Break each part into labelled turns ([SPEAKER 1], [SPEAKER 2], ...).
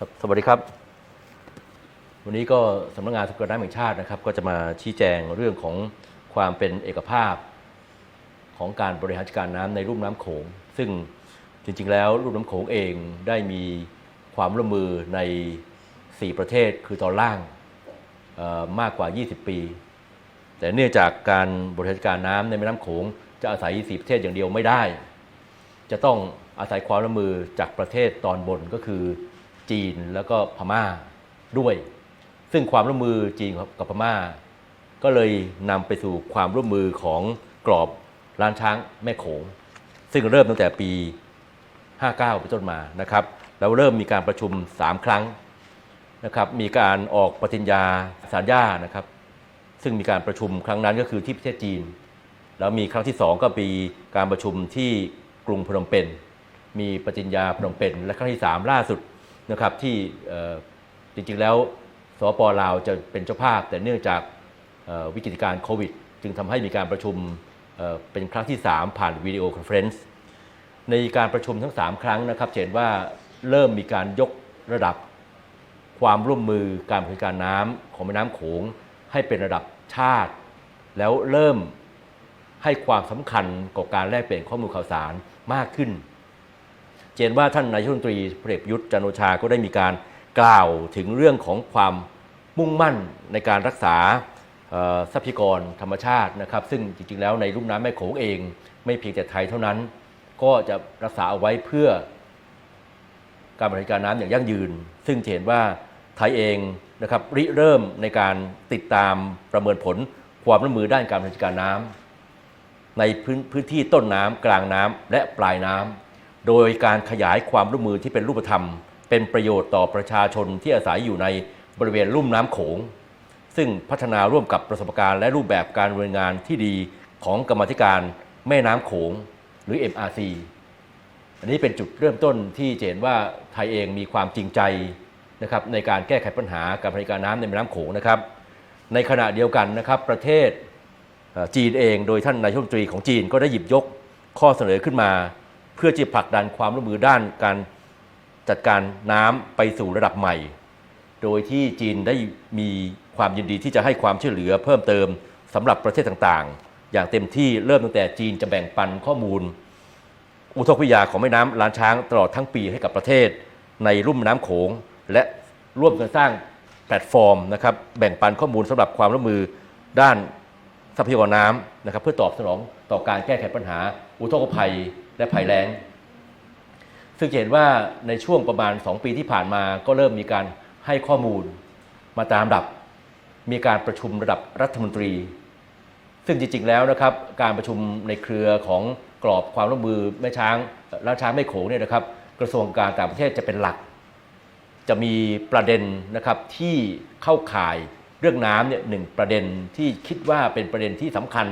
[SPEAKER 1] ครับสวัสดีครับ วันนี้ก็สำนักงานทรัพยารน้ำแห่งชาตินะครับ ก็จะมาชี้แจงเรื่องของความเป็นเอกภาพ ของการบริหารจัดการน้ำในลุ่มน้ำโขง ซึ่งจริง ๆ แล้วลุ่มน้ำโขงเองได้มีความร่วมมือใน 4 ประเทศคือตอนล่างมากกว่า 20 ปี แต่เนื่องจากการบริหารจัดการน้ำในแม่น้ำโขง จะอาศัย 4 ประเทศอย่างเดียวไม่ได้ จะต้องอาศัยความร่วมมือจากประเทศตอนบนก็คือ จีนแล้วก็พม่าด้วย ซึ่งความร่วมมือจีนกับพม่า ก็เลยนำไปสู่ความร่วมมือของกรอบล้านช้างแม่โขง ซึ่งเริ่มตั้งแต่ปี 59เป็นต้นมานะครับแล้วเริ่มมีการประชุม 3 ครั้งนะครับมีการออกปฏิญญาสัญญานะครับ ซึ่งมีการประชุมครั้งนั้นก็คือที่ประเทศจีน แล้วมีครั้งที่ 2 ก็ปีการประชุมที่กรุงพนมเปญมีปฏิญญาพนมเปญและครั้งที่ 3 ล่าสุด นะครับที่จริงๆแล้วสปปลาวจะเป็นเจ้าภาพ แต่เนื่องจากวิกฤตการณ์โควิด จึงทำให้มีการประชุมเป็นครั้งที่ 3 ผ่านวิดีโอคอนเฟรนซ์ในการประชุมทั้ง 3 ครั้งนะครับเห็นว่าเริ่มมีการยกระดับความร่วมมือการบริการน้ำของแม่น้ำโขงให้เป็นระดับชาติ แล้วเริ่มให้ความสำคัญกับการแลกเปลี่ยนข้อมูลข่าวสารมากขึ้น เจนว่าท่านนายกรัฐมนตรีพลเอกยุทธ์จันโอชาก็ได้มีการกล่าวถึงเรื่องของความมุ่งมั่นในการรักษาทรัพยากรธรรมชาตินะครับ ซึ่งจริงๆแล้วในลุ่มน้ำแม่โขงเอง ไม่เพียงแต่ไทยเท่านั้น ก็จะรักษาเอาไว้เพื่อการบริหารการน้ำอย่างยั่งยืน ซึ่งเห็นว่าไทยเองนะครับริเริ่มในการติดตามประเมินผลความร่วมมือด้านการบริหารจัดการน้ำในพื้นพื้นที่ต้นน้ำกลางน้ำและปลายน้ำ โดยการขยายความร่วมมือที่เป็นรูปธรรม เป็นประโยชน์ต่อประชาชนที่อาศัยอยู่ในบริเวณลุ่มน้ำโขง ซึ่งพัฒนาร่วมกับประสบการณ์และรูปแบบการดำเนิงานที่ดีของกรรมธิการแม่น้ำโขงหรือ MRC อันนี้เป็นจุดเริ่มต้นที่จะเห็นว่าไทยเองมีความจริงใจนะครับในการแก้ไขปัญหาการบริการน้ำในแม่น้ำโขงนะครับ ในขณะเดียวกันนะครับประเทศจีนเองโดยท่านนายกรัฐมนตรีของจีนก็ได้หยิบยกข้อเสนอขึ้นมา เพื่อที่ผลักดันความร่วมมือด้านการจัดการน้ำไปสู่ระดับใหม่ โดยที่จีนได้มีความยินดีที่จะให้ความช่วยเหลือเพิ่มเติมสำหรับประเทศต่างๆ อย่างเต็มที่เริ่มตั้งแต่จีนจะแบ่งปันข้อมูล อุทกวิทยาของแม่น้ำล้านช้างตลอดทั้งปีให้กับประเทศ ในรุ่มน้ำโขง และร่วมกันสร้างแพลตฟอร์มนะครับแบ่งปันข้อมูลสำหรับความร่วมมือด้านทรัพยากรน้ำนะครับเพื่อตอบสนองต่อการแก้ไขปัญหาอุทกภัย และภัยแล้ง ซึ่งเห็นว่าในช่วงประมาณ 2 ปีที่ผ่านมาก็เริ่มมีการให้ข้อมูลมาตามลำดับ มีการประชุมระดับรัฐมนตรี ซึ่งจริงๆแล้วนะครับ การประชุมในเครือของกรอบความร่วมมือแม่ช้างล้านช้างแม่โขงเนี่ยนะครับ กระทรวงการต่างประเทศจะเป็นหลัก จะมีประเด็นนะครับที่เข้าข่ายเรื่องน้ำเนี่ยหนึ่งประเด็นที่คิดว่าเป็นประเด็นที่สำคัญ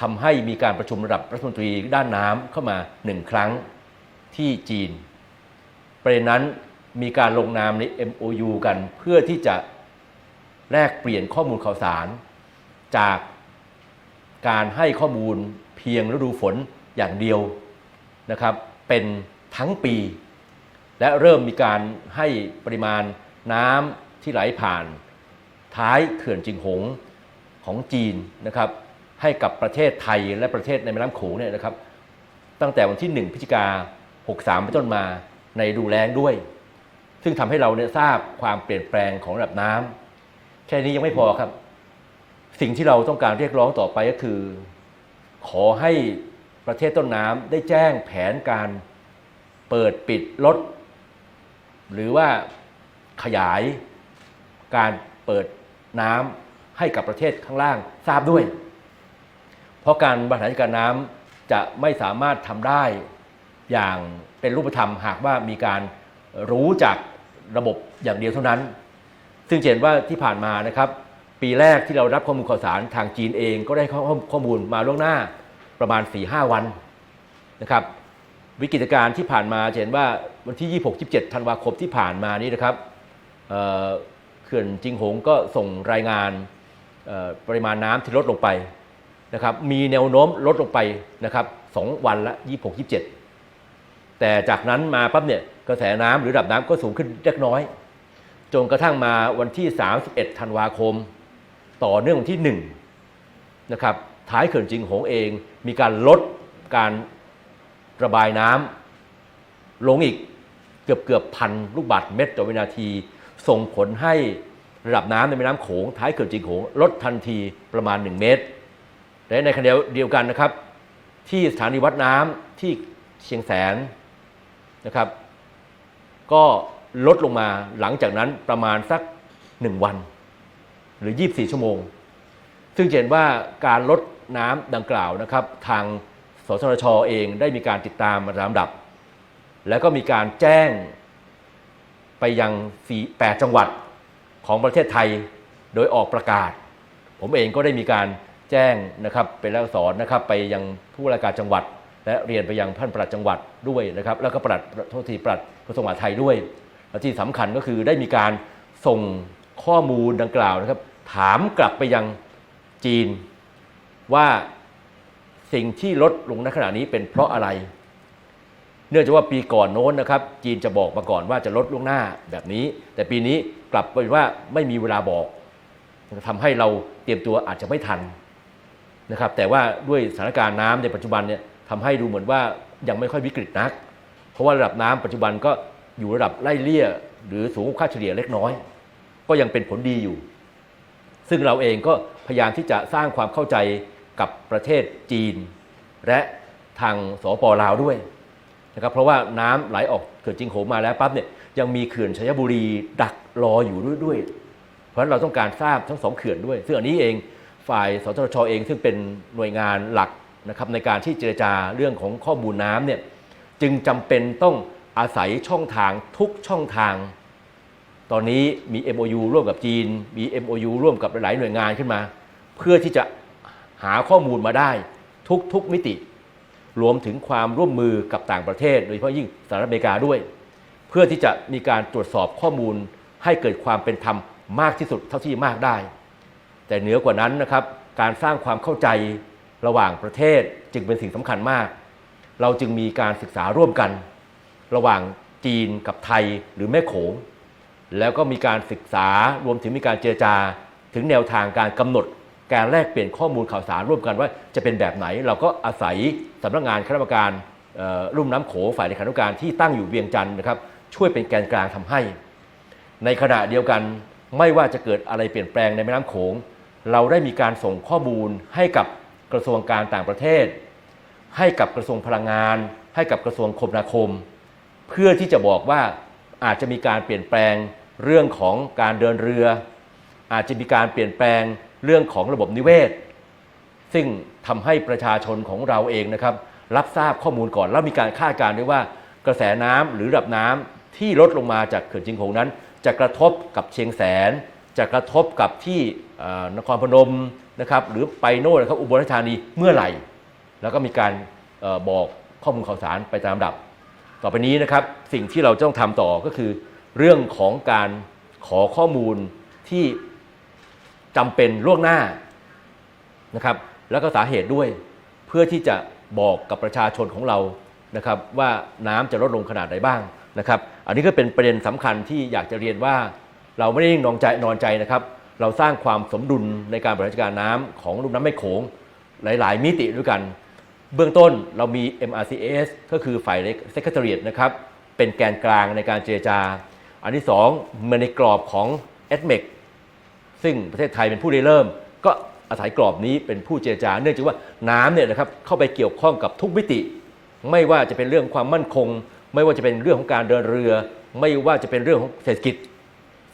[SPEAKER 1] ทำให้มีการประชุมระดับรัฐมนตรีด้านน้ำเข้ามาหนึ่งครั้งที่จีน ประเด็นนั้นมีการลงนามใน MOU กันเพื่อที่จะแลกเปลี่ยนข้อมูลข่าวสาร จากการให้ข้อมูลเพียงฤดูฝนอย่างเดียวนะครับเป็นทั้งปี และเริ่มมีการให้ปริมาณน้ำที่ไหลผ่าน ท้ายเขื่อนจิงหงของจีนนะครับ ให้กับประเทศไทยและประเทศในแม่น้ำโขงเนี่ยนะครับ ตั้งแต่วันที่ 1 พฤศจิกา 63เป็นต้นมาในดูแลงด้วย ซึ่งทำให้เราเนี่ยทราบความเปลี่ยนแปลงของระดับน้ำแค่นี้ยังไม่พอครับ สิ่งที่เราต้องการเรียกร้องต่อไปก็คือ ขอให้ประเทศต้นน้ำได้แจ้งแผนการเปิดปิดลด หรือว่าขยายการเปิดน้ำให้กับประเทศข้างล่างทราบด้วย เพราะการบริหารจัดการน้ำจะไม่สามารถทำได้อย่างเป็นรูปธรรมหากว่ามีการรู้จากระบบอย่างเดียวเท่านั้น ซึ่งเห็นว่าที่ผ่านมานะครับ ปีแรกที่เรารับข้อมูลข่าวสารทางจีนเองก็ได้ข้อขอมูลมาล่วงหน้าประมาณ 4-5 วันนะครับวิกฤตการณ์ที่ผ่านมาจะเห็นว่าวันที่ 26-27 ธันวาคมที่ผ่านมานี้นะครับเขื่อนจิงหงก็ส่งรายงานปริมาณน้ำที่ลดลงไป นะครับมีแนวโน้มลดลงไปนะครับสองวันละ 26-27 แต่จากนั้นมาปั๊บเนี่ยกระแสน้ำหรือระดับน้ำก็สูงขึ้นเล็กน้อย จนกระทั่งมาวันที่ 31 ธันวาคม ต่อเนื่องวันที่1นะครับท้ายเขื่อนจิงหงเองมีการลดการระบายน้ำลงอีกเกือบเกือบพันลูกบาศก์เมตรต่อวินาที ส่งผลให้ระดับน้ำในแม่น้ำโขงท้ายเขื่อนจิงหงลดทันทีประมาณ 1 เมตร และในขณะเดียวกันนะครับ ที่สถานีวัดน้ำที่เชียงแสนนะครับ ก็ลดลงมาหลังจากนั้นประมาณสัก 1 วัน หรือ 24 ชั่วโมง ซึ่งเห็นว่าการลดน้ำดังกล่าวนะครับ ทางสสทชเองได้มีการติดตามมาตามดับ แล้วก็มีการแจ้งไปยัง8จังหวัดของประเทศไทยโดยออกประกาศ ผมเองก็ได้มีการ แจ้งนะครับเป็นลักษรนะครับไปยังผู้ราชการจังหวัด และเรียนไปยังท่านปลัดจังหวัดด้วยนะครับแล้วก็ปลัดโทษทีปลัดกระทรวงมหาดไทยด้วยและที่สำคัญก็คือได้มีการส่งข้อมูลดังกล่าวนะครับ ถามกลับไปยังจีนว่าสิ่งที่ลดลงในขณะนี้เป็นเพราะอะไร เนื่องจากว่าปีก่อนโน้นนะครับ จีนจะบอกมาก่อนว่าจะลดล่วงหน้าแบบนี้ แต่ปีนี้กลับเป็นว่าไม่มีเวลาบอกทำให้เราเตรียมตัวอาจจะไม่ทัน นะครับแต่ว่าด้วยสถานการณ์น้ำในปัจจุบันเนี่ยทำให้ดูเหมือนว่ายังไม่ค่อยวิกฤตนัก เพราะว่าระดับน้ำปัจจุบันก็อยู่ระดับไล่เลี่ยหรือสูงกว่าค่าเฉลี่ยเล็กน้อย ก็ยังเป็นผลดีอยู่ ซึ่งเราเองก็พยายามที่จะสร้างความเข้าใจกับประเทศจีน และทางสปลาวด้วยนะครับเพราะว่าน้ำไหลออกเขื่อนจิงโหมาแล้วปั๊บเนี่ยยังมีเขื่อนชัยบุรีดักรออยู่ด้วยด้วย เพราะฉะนั้นเราต้องการทราบทั้งสองเขื่อนด้วย ซึ่งอันนี้เอง ฝ่ายสทชเองซึ่งเป็นหน่วยงานหลักนะครับในการที่เจรจาเรื่องของข้อมูลน้ำเนี่ยจึงจำเป็นต้องอาศัยช่องทางทุกช่องทาง ตอนนี้มี MOU ร่วมกับจีน มี MOU ร่วมกับหลายหน่วยงานขึ้นมา เพื่อที่จะหาข้อมูลมาได้ทุกๆมิติ รวมถึงความร่วมมือกับต่างประเทศ โดยเฉพาะยิ่งสหรัฐอเมริกาด้วย เพื่อที่จะมีการตรวจสอบข้อมูลให้เกิดความเป็นธรรมมากที่สุดเท่าที่มากได้ แต่เหนือกว่านั้นนะครับการสร้างความเข้าใจระหว่างประเทศจึงเป็นสิ่งสำคัญมาก เราจึงมีการศึกษาร่วมกัน ระหว่างจีนกับไทยหรือแม่โขง แล้วก็มีการศึกษารวมถึงมีการเจรจา ถึงแนวทางการกำหนด การแลกเปลี่ยนข้อมูลข่าวสารร่วมกันว่าจะเป็นแบบไหน เราก็อาศัยสำนักงานคณะกรรมการรุ่มน้ำโขงฝ่ายในขานุการที่ตั้งอยู่เวียงจันทร์นะครับช่วยเป็นแกนกลางทำให้ ในขณะเดียวกันไม่ว่าจะเกิดอะไรเปลี่ยนแปลงในแม่น้ำโขง เราได้มีการส่งข้อมูลให้กับกระทรวงการต่างประเทศ ให้กับกระทรวงพลังงาน ให้กับกระทรวงคมนาคม เพื่อที่จะบอกว่าอาจจะมีการเปลี่ยนแปลงเรื่องของการเดินเรือ อาจจะมีการเปลี่ยนแปลงเรื่องของระบบนิเวศ ซึ่งทำให้ประชาชนของเราเองนะครับ รับทราบข้อมูลก่อน แล้วมีการคาดการณ์ด้วยว่ากระแสน้ำหรือระดับน้ำที่ลดลงมาจากเขื่อนจิงโหงนั้น จะกระทบกับเชียงแสน จะกระทบกับที่นครพนมนะครับหรือไปโน่นนะครับอุบลราชธานีเมื่อไหร่ แล้วก็มีการออบอกข้อมูลข่าวสารไปตามลำดับ ต่อไปนี้นะครับสิ่งที่เราต้องทำต่อก็คือ เรื่องของการขอข้อมูลที่จำเป็นล่วงหน้านะครับแล้วก็สาเหตุด้วย เพื่อที่จะบอกกับประชาชนของเรานะครับว่าน้ำจะลดลงขนาดไหนบ้างนะครับ อันนี้ก็เป็นประเด็นสำคัญที่อยากจะเรียนว่า เราไม่ได้นิ่งนอนใจนอนใจนะครับ เราสร้างความสมดุลในการบริหารจัดการน้ำของลุ่มน้ำแม่โขงหลาย ๆ มิติด้วยกัน เบื้องต้นเรามี MRCS ก็คือฝ่าย Secretariat นะครับ เป็นแกนกลางในการเจรจา อันที่2มาในกรอบของ ADMEC ซึ่งประเทศไทยเป็นผู้ริเริ่ม ก็อาศัยกรอบนี้เป็นผู้เจรจา เนื่องจากว่าน้ำเนี่ยนะครับเข้าไปเกี่ยวข้องกับทุกมิติ ไม่ว่าจะเป็นเรื่องความมั่นคง ไม่ว่าจะเป็นเรื่องของการเดินเรือ ไม่ว่าจะเป็นเรื่องของเศรษฐกิจ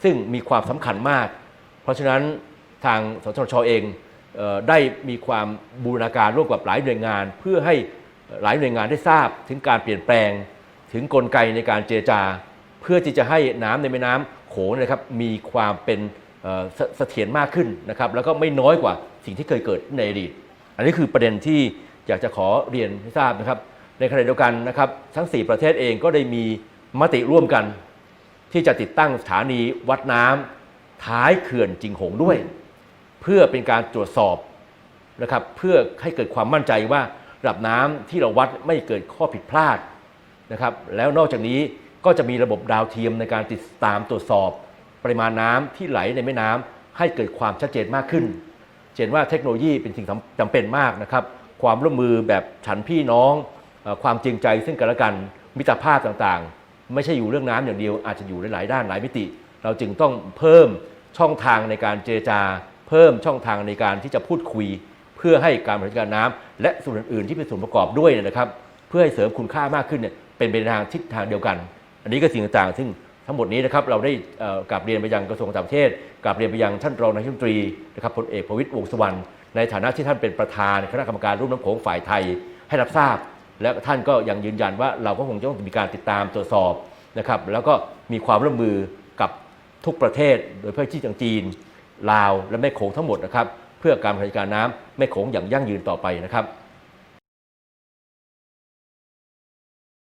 [SPEAKER 1] ซึ่งมีความสำคัญมาก เพราะฉะนั้นทางสทชเองเออได้มีความบูรณาการร่วมกับหลายหน่วยงาน เพื่อให้หลายหน่วยงานได้ทราบถึงการเปลี่ยนแปลง ถึงกลไกในการเจรจา เพื่อที่จะให้น้ำในแม่น้ำโขงนะครับมีความเป็นเสเสถียรมากขึ้นนะครับแล้วก็ไม่น้อยกว่าสิ่งที่เคยเกิดในอดีต อันนี้คือประเด็นที่อยากจะขอเรียนให้ทราบนะครับ ในขณะเดียวกันนะครับทั้ง 4 ประเทศเองก็ได้มีมติร่วมกัน ที่จะติดตั้งสถานีวัดน้ำท้ายเขื่อนจิงหงด้วย เพื่อเป็นการตรวจสอบนะครับเพื่อให้เกิดความมั่นใจว่าระดับน้ำที่เราวัดไม่เกิดข้อผิดพลาดนะครับแล้วนอกจากนี้ก็จะมีระบบดาวเทียมในการติดตามตรวจสอบ ปริมาณน้ำที่ไหลในแม่น้ำให้เกิดความชัดเจนมากขึ้นเห็นว่าเทคโนโลยีเป็นสิ่งจำเป็นมากนะครับความร่วมมือแบบฉันพี่น้อง ความจริงใจซึ่งกันและกันมิตรภาพต่างๆ ไม่ใช่อยู่เรื่องน้ำอย่างเดียวอาจจะอยู่ในหลายด้านหลายมิติ เราจึงต้องเพิ่มช่องทางในการเจรจา เพิ่มช่องทางในการที่จะพูดคุย เพื่อให้การบริการน้ำและส่วนอื่นๆที่เป็นส่วนประกอบด้วยนะครับ เพื่อให้เสริมคุณค่ามากขึ้นเนี่ยเป็นไปในทางทิศทางเดียวกัน อันนี้ก็สิ่งต่างๆ ซึ่งทั้งหมดนี้นะครับเราได้กลับเรียนไปยังกระทรวงต่างประเทศกลับเรียนไปยังท่านรองนายกรัฐมนตรีนะครับพลเอกประวิตรวงสุวรรณในฐานะที่ท่านเป็นประธานคณะกรรมการรุ่มน้ำโขงฝ่ายไทยให้รับทราบ และท่านก็ยังยืนยันว่าเราก็คงจะต้องมีการติดตามตรวจสอบนะครับ แล้วก็มีความร่วมมือกับทุกประเทศ โดยเฉพาะที่จังจีน ลาวและแม่โขงทั้งหมดนะครับ เพื่อการบริการน้ำแม่โขงอย่างยั่งยืนต่อไปนะครับ